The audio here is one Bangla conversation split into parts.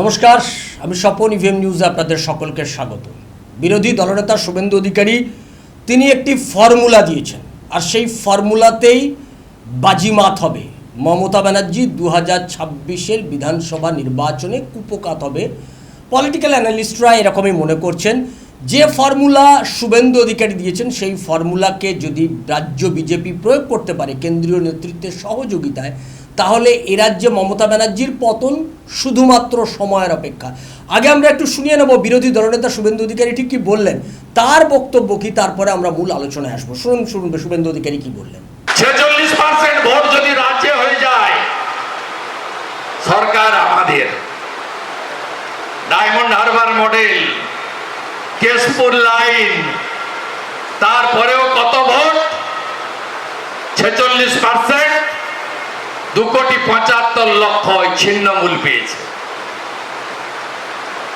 নমস্কার, আমি স্বপন ইভিএম নিউজে আপনাদের সকলকে স্বাগত। বিরোধী দলনেতা শুভেন্দু অধিকারী, তিনি একটি ফর্মুলা দিয়েছেন, আর সেই ফর্মুলাতেই বাজিমাত হবে। মমতা ব্যানার্জি দু হাজার ছাব্বিশের বিধানসভা নির্বাচনে কুপকাত হবে। পলিটিক্যাল অ্যানালিস্টরা এরকমই মনে করছেন, যে ফর্মুলা শুভেন্দু অধিকারী দিয়েছেন, সেই ফর্মুলাকে যদি রাজ্য বিজেপি প্রয়োগ করতে পারে, কেন্দ্রীয় নেতৃত্বের সহযোগিতায় তাহলে এ রাজ্যে মমতা ব্যানার্জির পতন শুধুমাত্র সময়ের অপেক্ষা। আগে আমরা একটু শুনিয়ে নেব, বিরোধী দলনেতা শুভেন্দু অধিকারী ঠিক কি বললেন, তার বক্তব্য কি, তারপরে আমরা মূল আলোচনায় আসব। শুনুন শুনুন, শুভেন্দু অধিকারী কি বললেন। ছেচল্লিশ পার্সেন্ট ভোট যদি রাজ্যে হয়ে যায়, সরকার আমাদের। ডায়মন্ড হারবার মডেল কেশপুর লাইন তারপরেও কত ভোট? ছেচল্লিশ পার্সেন্ট দু কোটি পঁচাত্তর লক্ষ ছিন্নমূল পেয়েছে।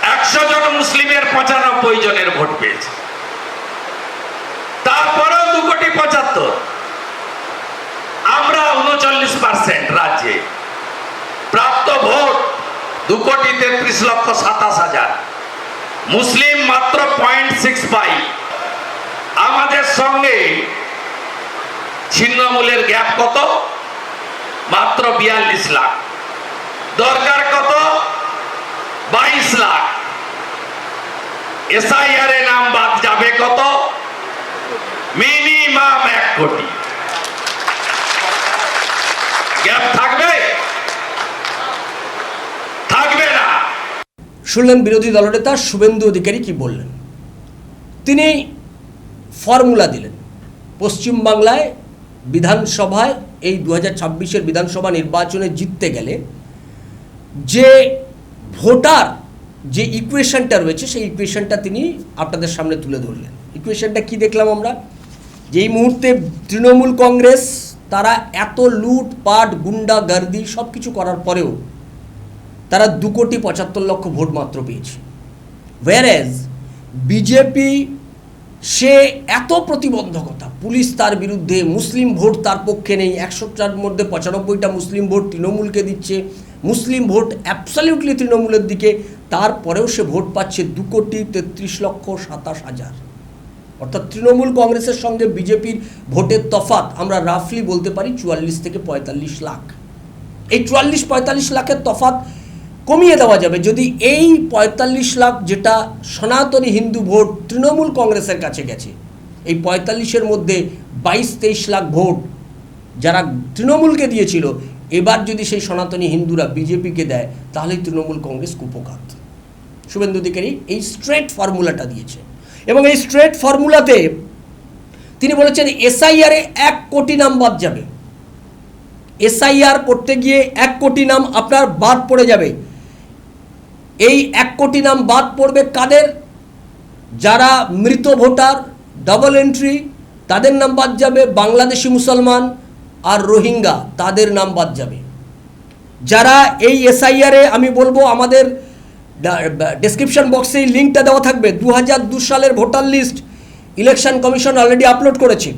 একশো জন মুসলিমের পঁচানব্বই জনের ভোট পেয়েছে। তারপরেও দু কোটি পঁচাত্তর। আমরা উনচল্লিশ পার্সেন্ট রাজ্যে। প্রাপ্ত ভোট দু কোটি তেত্রিশ লক্ষ সাতাশ হাজার। মুসলিম মাত্র পয়েন্ট সিক্স ফাইভ। আমাদের সঙ্গে ছিন্নমূলের গ্যাপ কত? মাত্র বিয়াল্লিশ লাখ। দরকার কত? বাইশ লাখ। এসআইআর এ নাম বাদ যাবে কত? মিনিমাম এক কোটি। গ্যাপ থাকবে? থাকবে না। শুনলেন বিরোধী দলনেতা শুভেন্দু অধিকারী কি বললেন? তিনি ফর্মুলা দিলেন। পশ্চিমবাংলায় বিধানসভায় এই দু হাজার বিধানসভা নির্বাচনে জিততে গেলে যে ভোটার যে ইকুয়েশনটা রয়েছে, সেই ইকুয়েশনটা তিনি আপনাদের সামনে তুলে ধরলেন। ইকুয়েশনটা কি দেখলাম আমরা? যে এই মুহূর্তে তৃণমূল কংগ্রেস, তারা এত লুট, পাট, গুন্ডা, গার্দি সব কিছু করার পরেও তারা দু কোটি পঁচাত্তর লক্ষ ভোট মাত্র পেয়েছে। ওয়ারেজ বিজেপি সে এত প্রতিবন্ধকতা, পুলিশ তার বিরুদ্ধে, মুসলিম ভোট তার পক্ষে নেই, একশোটার মধ্যে পঁচানব্বইটা মুসলিম ভোট তৃণমূলকে দিচ্ছে, মুসলিম ভোট অ্যাবসলিউটলি তৃণমূলের দিকে, তারপরেও সে ভোট পাচ্ছে দু কোটি তেত্রিশ লক্ষ সাতাশ হাজার। অর্থাৎ তৃণমূল কংগ্রেসের সঙ্গে বিজেপির ভোটের তফাত আমরা রাফলি বলতে পারি চুয়াল্লিশ থেকে পঁয়তাল্লিশ লাখ। এই চুয়াল্লিশ পঁয়তাল্লিশ লাখের তফাত কমিয়ে দেওয়া যাবে। যদি এই পঁয়তাল্লিশ লাখ যেটা সনাতনী হিন্দু ভোট তৃণমূল কংগ্রেসের কাছে গেছে, এই পঁয়তাল্লিশের মধ্যে বাইশ তেইশ লাখ ভোট যারা তৃণমূলকে দিয়েছিল, এবার যদি সেই সনাতনী হিন্দুরা বিজেপিকে দেয়, তাহলেই তৃণমূল কংগ্রেস কুপকাত শুভেন্দু অধিকারী, এই স্ট্রেট ফর্মুলাটা দিয়েছে। এবং এই স্ট্রেট ফর্মুলাতে তিনি বলেছেন, এসআইআরে এক কোটি নাম বাদ যাবে। এসআইআর করতে গিয়ে এক কোটি নাম আপনার বাদ পড়ে যাবে। এই এক কোটি নাম বাদ পড়বে কাদের? যারা মৃত ভোটার ডাবল এন্ট্রি তাদের নাম বাদ যাবে বাংলাদেশি মুসলমান আর রোহিঙ্গা, তাদের নাম বাদ যাবে। যারা এই এসআইআরে আমি বলব আমাদের ডেসক্রিপশন বক্সে এই লিঙ্কটা দেওয়া থাকবে। দু হাজার দু সালের voter list election commission already upload করেছে।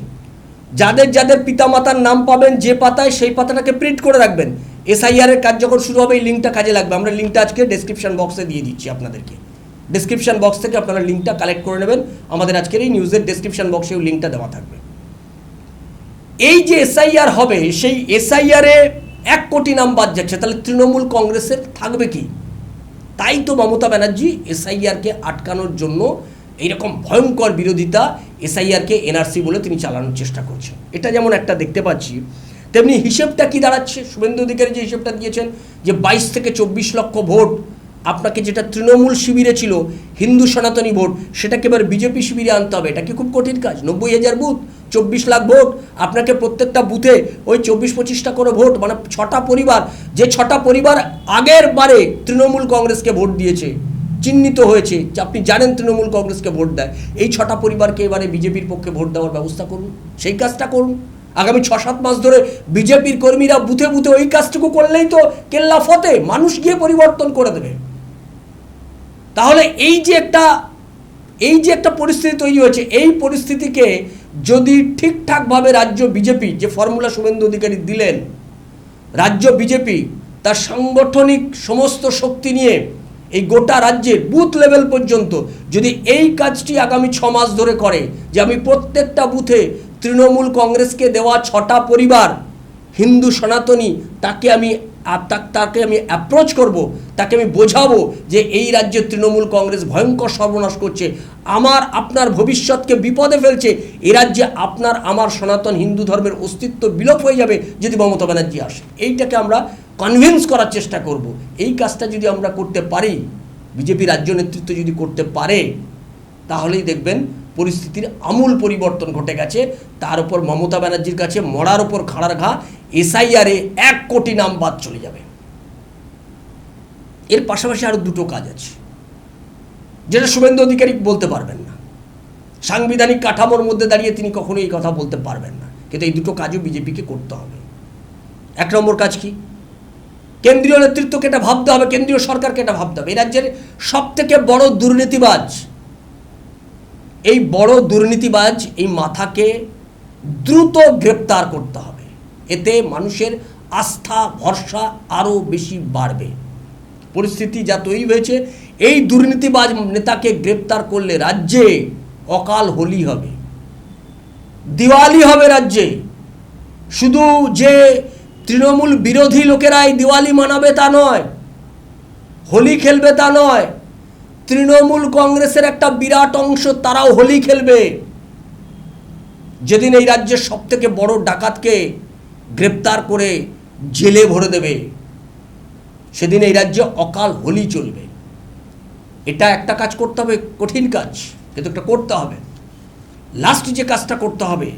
যাদের যাদের পিতামাতার নাম পাবেন যে পাতায়, সেই পাতাটাকে প্রিন্ট করে রাখবেন। এসআইআর এর কাজ যখন শুরু হবে, এই লিঙ্কটা কাজে লাগবে। আমরা লিঙ্কটা আজকে ডেসক্রিপশন বক্সে দিয়ে দিচ্ছি আপনাদেরকে। ডেসক্রিপশন বক্স থেকে আপনারা লিঙ্কটা কালেক্ট করে নেবেন। আমাদের আজকের এই নিউজের ডেসক্রিপশন বক্সে ওই লিঙ্কটা দেওয়া থাকবে। এই যে এসআইআর হবে, সেই এসআইআরে এক কোটি নাম বাদ যাচ্ছে। তাহলে তৃণমূল কংগ্রেসের থাকবে কি? তাই তো মমতা ব্যানার্জি এসআইআরকে আটকানোর জন্য এইরকম ভয়ঙ্কর বিরোধিতা এসআইআরকে এনআরসি বলে তিনি চালানোর চেষ্টা করছেন। এটা যেমন একটা দেখতে পাচ্ছি তেমনি হিসেবটা কি দাঁড়াচ্ছে? শুভেন্দু অধিকারী যে হিসেবটা দিয়েছেন যে বাইশ থেকে চব্বিশ লক্ষ ভোট আপনাকে যেটা তৃণমূল শিবিরে ছিল, হিন্দু সনাতনী ভোট, সেটাকে এবার বিজেপি শিবিরে আনতে হবে। এটা কি খুব কঠিন কাজ? নব্বই হাজার বুথ, চব্বিশ লাখ ভোট, আপনাকে প্রত্যেকটা বুথে ওই চব্বিশ পঁচিশটা করে ভোট মানে ছটা পরিবার, যে ছটা পরিবার আগের বারে তৃণমূল কংগ্রেসকে ভোট দিয়েছে, চিহ্নিত হয়েছে, যে আপনি জানেন তৃণমূল কংগ্রেসকে ভোট দেয়, এই ছটা পরিবারকে এবারে বিজেপির পক্ষে ভোট দেওয়ার ব্যবস্থা করুন, সেই কাজটা করুন। আগামী ছ, সাত মাস ধরে বিজেপির কর্মীরা বুথে বুথে ওই কাজটুকু করলেই তো কেল্লা ফতে মানুষ গিয়ে পরিবর্তন করে দেবে। তাহলে এই যে একটা, এই যে একটা পরিস্থিতি তৈরি হয়েছে, এই পরিস্থিতিকে যদি ঠিকঠাকভাবে রাজ্য বিজেপি, যে ফর্মুলা শুভেন্দু অধিকারী দিলেন, রাজ্য বিজেপি তার সাংগঠনিক সমস্ত শক্তি নিয়ে এই গোটা রাজ্যের বুথ লেভেল পর্যন্ত যদি এই কাজটি আগামী ছ মাস ধরে করে, যে আমি প্রত্যেকটা বুথে তৃণমূল কংগ্রেসকে দেওয়া ছটা পরিবার, হিন্দু, সনাতনী, তাকে আমি তাকে আমি অ্যাপ্রোচ করব, তাকে আমি বোঝাবো যে এই রাজ্যে তৃণমূল কংগ্রেস ভয়ঙ্কর সর্বনাশ করছে, আমার, আপনার ভবিষ্যৎকে বিপদে ফেলছে, এ রাজ্যে আপনার, আমার সনাতন হিন্দু ধর্মের অস্তিত্ব বিলোপ হয়ে যাবে যদি মমতা ব্যানার্জি আসে। এইটাকে আমরা কনভিন্স করার চেষ্টা করব। এই কাজটা যদি আমরা করতে পারি, বিজেপি রাজ্য নেতৃত্ব যদি করতে পারে, তাহলেই দেখবেন পরিস্থিতির আমূল পরিবর্তন ঘটে গেছে। তার উপর মমতা ব্যানার্জির কাছে মরার ওপর খাড়ার ঘা, এসআইআরে এক কোটি নাম বাদ চলে যাবে। এর পাশাপাশি আরও দুটো কাজ আছে। যেটা শুভেন্দু অধিকারী বলতে পারবেন না। সাংবিধানিক কাঠামোর মধ্যে দাঁড়িয়ে তিনি কখনো এই কথা বলতে পারবেন না। কিন্তু এই দুটো কাজও বিজেপিকে করতে হবে। এক নম্বর কাজ কি? কেন্দ্রীয় নেতৃত্বকে এটা ভাবতে হবে, কেন্দ্রীয় সরকারকে এটা ভাবতে হবে। এই রাজ্যের সব থেকে বড় দুর্নীতিবাজ এই বড় দুর্নীতিবাজ এই মাথাকে দ্রুত গ্রেপ্তার করতে হবে। এতে মানুষের আস্থা, ভরসা আরও বেশি বাড়বে। পরিস্থিতি যা তৈরি হয়েছে, এই দুর্নীতিবাজ নেতাকে গ্রেপ্তার করলে রাজ্যে অকাল হোলি হবে। দিওয়ালি হবে রাজ্যে। শুধু যে তৃণমূল বিরোধী লোকেরাই দিওয়ালি মানাবে তা নয়, হোলি খেলবে তা নয় তৃণমূল কংগ্রেসের একটা বিরাট অংশ তারাও হোলি খেলবে। যেদিন এই রাজ্যের সব থেকে বড় ডাকাতকে গ্রেপ্তার করে জেলে ভরে দেবে, সেদিন এই রাজ্যে অকাল হোলি চলবে। এটা একটা কাজ করতে হবে, কঠিন কাজ কিন্তু একটা করতে হবে। লাস্ট যে কাজটা করতে হবে,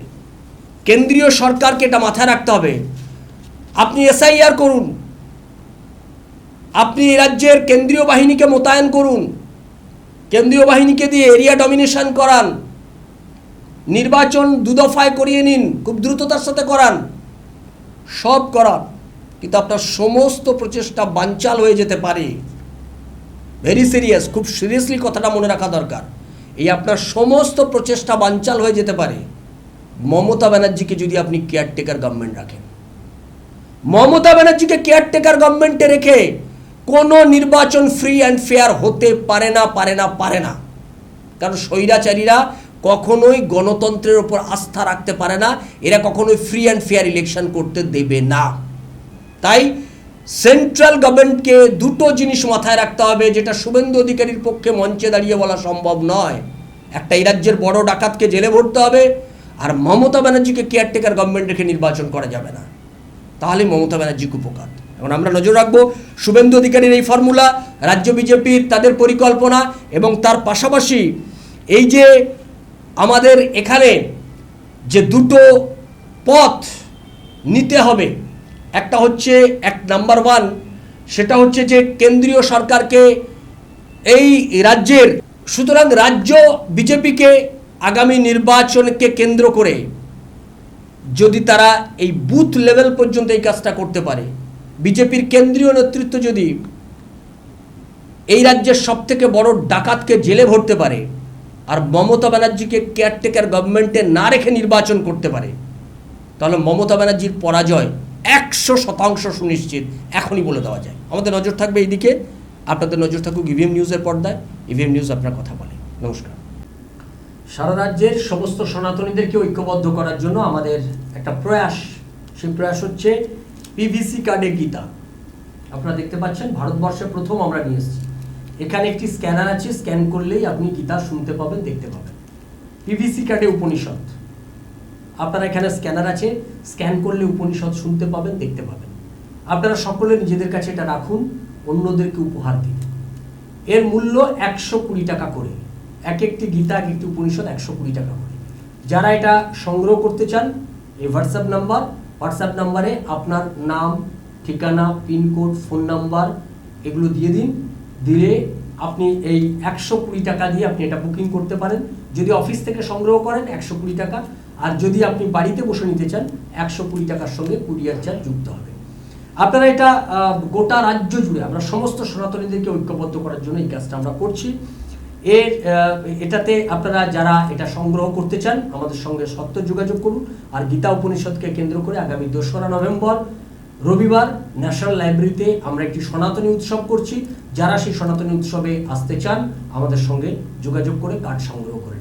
কেন্দ্রীয় সরকারকে এটা মাথায় রাখতে হবে। আপনি এসআইআর করুন। আপনি রাজ্যের কেন্দ্রীয় বাহিনীকে মোতায়েন করুন। কেন্দ্রীয় বাহিনীকে দিয়ে এরিয়া ডমিনেশন করান। নির্বাচন দুদফায় করিয়ে নিন, খুব দ্রুততার সাথে করান। সব করান, কিন্তু আপনার সমস্ত প্রচেষ্টা বানচাল হয়ে যেতে পারে। ভেরি সিরিয়াস খুব সিরিয়াসলি কথাটা মনে রাখা দরকার। এই আপনার সমস্ত প্রচেষ্টা বানচাল হয়ে যেতে পারে। মমতা ব্যানার্জিকে যদি আপনি কেয়ারটেকার গভর্নমেন্ট রাখেন। মমতা ব্যানার্জিকে কেয়ারটেকার গভর্নমেন্টে রেখে কোনো নির্বাচন ফ্রি অ্যান্ড ফেয়ার হতে পারে না পারে না পারে না। কারণ স্বৈরাচারীরা কখনোই গণতন্ত্রের ওপর আস্থা রাখতে পারে না, এরা কখনোই ফ্রি অ্যান্ড ফেয়ার ইলেকশন করতে দেবে না। তাই সেন্ট্রাল গভর্নমেন্টকে দুটো জিনিস মাথায় রাখতে হবে, যেটা শুভেন্দু অধিকারীর পক্ষে মঞ্চে দাঁড়িয়ে বলা সম্ভব নয়। একটা এই রাজ্যের বড় ডাকাতকে জেলে ভরতে হবে, আর মমতা ব্যানার্জিকে কেয়ারটেকার গভর্নমেন্ট রেখে নির্বাচন করা যাবে না। তাহলে মমতা ব্যানার্জি কুপকার এখন আমরা নজর রাখব শুভেন্দু অধিকারীর এই ফর্মুলা, রাজ্য বিজেপির তাদের পরিকল্পনা এবং তার পাশাপাশি এই যে আমাদের এখানে যে দুটো পথ নিতে হবে, একটা হচ্ছে এক নাম্বার ওয়ান, সেটা হচ্ছে যে কেন্দ্রীয় সরকারকে এই রাজ্যের, সুতরাং রাজ্য বিজেপিকে আগামী নির্বাচনকে কেন্দ্র করে যদি তারা এই বুথ লেভেল পর্যন্ত এই কাজটা করতে পারে বিজেপির কেন্দ্রীয় নেতৃত্ব যদি এই রাজ্যের সব থেকে বড় ডাকাতকে জেলে ভরতে পারে আর মমতা ব্যানার্জিকে কেয়ারটেকার গভর্নমেন্টে না রেখে নির্বাচন করতে পারে, তাহলে মমতা ব্যানার্জির পরাজয় একশো শতাংশ সুনিশ্চিত এখনই বলে দেওয়া যায়। আমাদের নজর থাকবে এইদিকে। আপনাদের নজর থাকুক ইভিএম নিউজের পর্দায়। ইভিএম নিউজ আপনার কথা বলে। নমস্কার। সারা রাজ্যের সমস্ত সনাতনীদেরকে ঐক্যবদ্ধ করার জন্য আমাদের একটা প্রয়াস। সেই প্রয়াস হচ্ছে পিভিসি কার্ডে গীতা আপনারা দেখতে পাচ্ছেন, ভারতবর্ষে প্রথম আমরা নিয়ে এসেছি। এখানে একটি স্ক্যানার আছে স্ক্যান করলেই আপনি গীতা শুনতে পাবেন, দেখতে পাবেন। পিভিসি কার্ডে উপনিষদ। আপনারা এখানে স্ক্যানার আছে স্ক্যান করলে উপনিষদ শুনতে পাবেন, দেখতে পাবেন। আপনারা সকলে নিজেদের কাছে এটা রাখুন, অন্যদেরকে উপহার দিন। এর মূল্য একশো কুড়ি টাকা করে। এক একটি গীতা এক একটি উপনিষদ একশো কুড়ি টাকা করে। যারা এটা সংগ্রহ করতে চান, এই হোয়াটসঅ্যাপ নাম্বার হোয়াটসঅ্যাপ নাম্বারে আপনার নাম, ঠিকানা, পিনকোড, ফোন নাম্বার, এগুলো দিয়ে দিন। দিলে আপনি এই একশো কুড়ি টাকা দিয়ে আপনি এটা বুকিং করতে পারেন। যদি অফিস থেকে সংগ্রহ করেন, একশো কুড়ি টাকা। আর যদি আপনি বাড়িতে বসে নিতে চান, একশো কুড়ি টাকার সঙ্গে কুরিয়ার চার্জ যুক্ত হবে। আপনারা এটা গোটা রাজ্য জুড়ে, আমরা সমস্ত সনাতনীদেরকে ঐক্যবদ্ধ করার জন্য এই কাজটা আমরা করছি। এর এটাতে আপনারা যারা এটা সংগ্রহ করতে চান, আমাদের সঙ্গে সত্য যোগাযোগ করুন আর গীতা উপনিষদকে কেন্দ্র করে আগামী দোসরা নভেম্বর, রবিবার ন্যাশনাল লাইব্রেরিতে আমরা একটি সনাতনী উৎসব করছি যারা সেই সনাতনী উৎসবে আসতে চান, আমাদের সঙ্গে যোগাযোগ করে কার্ড সংগ্রহ করে।